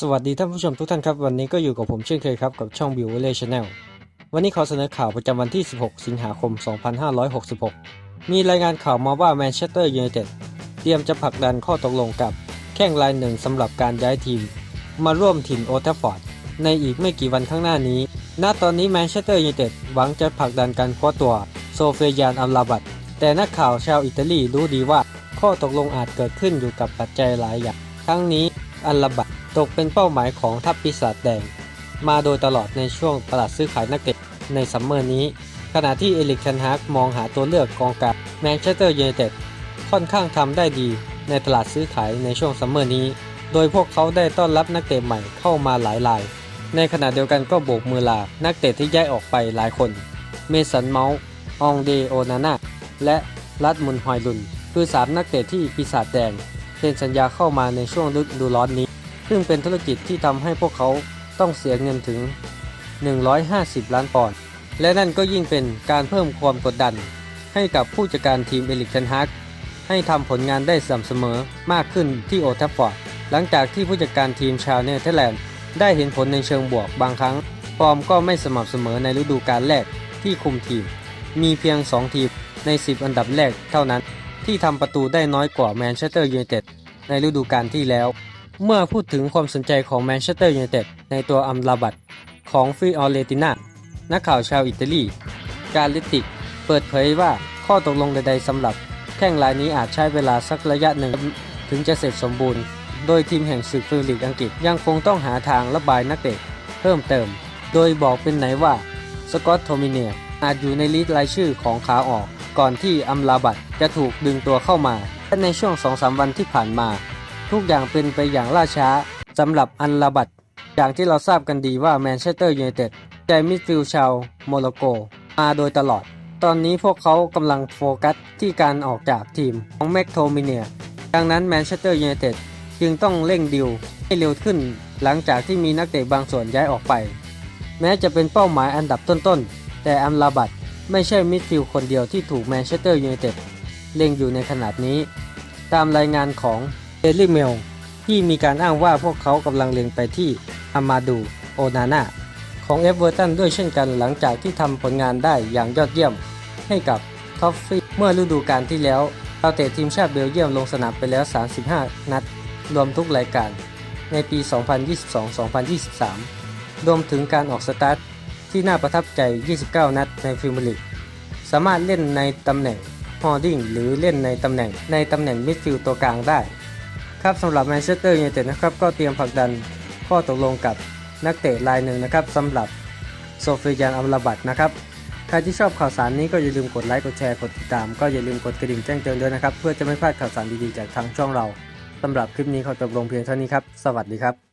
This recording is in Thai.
สวัสดีท่านผู้ชมทุกท่านครับ วันนี้ก็อยู่กับผมเช่นเคยครับ กับช่อง b i w l e Channel วันนี้ขอเสนอข่าวประจำวันที่ 16 สิงหาคม 2566 มีรายงานข่าวมาว่าแมนเชสเตอร์ยูไนเต็ดเตรียมจะผลักดันข้อตกลงกับแข้งรายหนึ่งสำหรับการย้ายทีม มาร่วมถิ่นโอทัฟฟอร์ดในอีกไม่กี่วันข้างหน้านี้ ณ ตอนนี้แมนเชสเตอร์ยูไนเต็ดหวังจะผลักดันการคว้าตัวโซเฟียานอัลลาบัดแต่นักข่าวชาวอิตาลีรู้ดีว่า ข้อตกลงอาจเกิดขึ้นอยู่กับปัจจัยหลายอย่าง ทั้งนี้อัลลาบัด ตกเป็นเป้าหมายของทัพปีศาจแดง มาโดยตลอดในช่วงตลาดซื้อขายนักเตะในซัมเมอร์นี้ ขณะที่เอลิกเทนฮากมองหาตัวเลือกกองกลางแมนเชสเตอร์ยูไนเต็ดค่อนข้างทำได้ดีในตลาดซื้อขายในช่วงซัมเมอร์นี้ โดยพวกเขาได้ต้อนรับนักเตะใหม่เข้ามาหลายราย ในขณะเดียวกันก็โบกมือลา นักเตะที่ย้ายออกไปหลายคน เมสันเมาส์องเดโอนาน่าและรัดมุนฮอยลุน คือสามนักเตะที่ปีศาจแดงเซ็นสัญญาเข้ามาในช่วงฤดูร้อนนี้ ซึ่งเป็นธุรกิจที่ทำให้พวกเขาต้องเสียเงินถึง 150 ล้านปอนด์และนั่นก็ยิ่งเป็นการเพิ่มความกดดัน ให้กับผู้จัดการทีมเอลิกเทนฮากให้ทำผลงานได้สม่ำเสมอมากขึ้นที่โอทัฟฟอร์ดหลังจากที่ผู้จัดการทีมชาวเนเธอร์แลนด์ได้เห็นผลในเชิงบวกบางครั้ง ฟอร์มก็ไม่สม่ำเสมอในฤดูกาลแรกที่คุมทีม มีเพียง 2 ทีมใน 10 อันดับแรกเท่านั้น ที่ทำประตูได้น้อยกว่าแมนเชสเตอร์ยูไนเต็ดในฤดูกาลที่แล้ว เมื่อพูดถึงความสนใจของแมนเชสเตอร์ยูไนเต็ดในตัวอัมลาบัตของฟิออเรติน่านักข่าวชาวอิตาลี การลิติกเปิดเผยว่าข้อตกลงใดๆสำหรับแข้งรายนี้อาจใช้เวลาสักระยะหนึ่งถึงจะเสร็จสมบูรณ์ โดยทีมแห่งศึกพรีเมียร์ลีกอังกฤษยังคงต้องหาทางระบายนักเตะเพิ่มเติม โดยบอกเป็นไหนว่าสกอตโทมิเนียอาจอยู่ในลิสต์รายชื่อของขาออก ก่อนที่อัมลาบัตจะถูกดึงตัวเข้ามาและในช่วง 2-3 วันที่ผ่านมา ทุกอย่างเป็นไปอย่างล่าช้าสำหรับอันลาบัตอย่างที่เราทราบกันดีว่าแมนเชสเตอร์ยูไนเต็ดใจมิดฟิลชาวโมร็อกโก มาโดยตลอด ตอนนี้พวกเขากำลังโฟกัสที่การออกจากทีมของแม็กโทมิเนียดังนั้นแมนเชสเตอร์ยูไนเต็ดจึงต้องเร่งดิวให้เร็วขึ้นหลังจากที่มีนักเตะบางส่วนย้ายออกไป แม้จะเป็นเป้าหมายอันดับต้นๆ แต่อัมลาบัตไม่ใช่มิดฟิลคนเดียวที่ถูกแมนเชสเตอร์ยูไนเต็ดเล็งอยู่ในขนาดนี้ ตามรายงานของ เดลิเมลที่มีการอ้างว่าพวกเขากำลังเล็งไปที่อามาดูโอนาน่าของเอฟเวอร์ตันด้วยเช่นกันหลังจากที่ทำผลงานได้อย่างยอดเยี่ยม ให้กับท็อฟฟี่เมื่อฤดูกาลที่แล้วเราเตะทีมชาติเบลเยียมลงสนามไปแล้ว 35 นัด รวมทุกรายการ ในปี 2022-2023 รวมถึงการออกสตาร์ทที่น่าประทับใจ 29 นัดในพรีเมียร์ลีกสามารถเล่นในตำแหน่งฮอลดิ้งหรือเล่นในตำแหน่งในตำแหน่งมิดฟิลด์ตัวกลางได้ ครับสำหรับแมนเชสเตอร์ยูไนเต็ดนะครับก็เตรียมผลักดันข้อตกลงกับนักเตะรายหนึ่งนะครับสำหรับโซฟียานอัมราบัตนะครับใครที่ชอบข่าวสารนี้ก็อย่าลืมกดไลค์กดแชร์กดติดตามก็อย่าลืมกดกระดิ่งแจ้งเตือนด้วยนะครับ เพื่อจะไม่พลาดข่าวสารดีๆจากทางช่องเราสำหรับคลิปนี้ขอจบลงเพียงเท่านี้ครับ สวัสดีครับ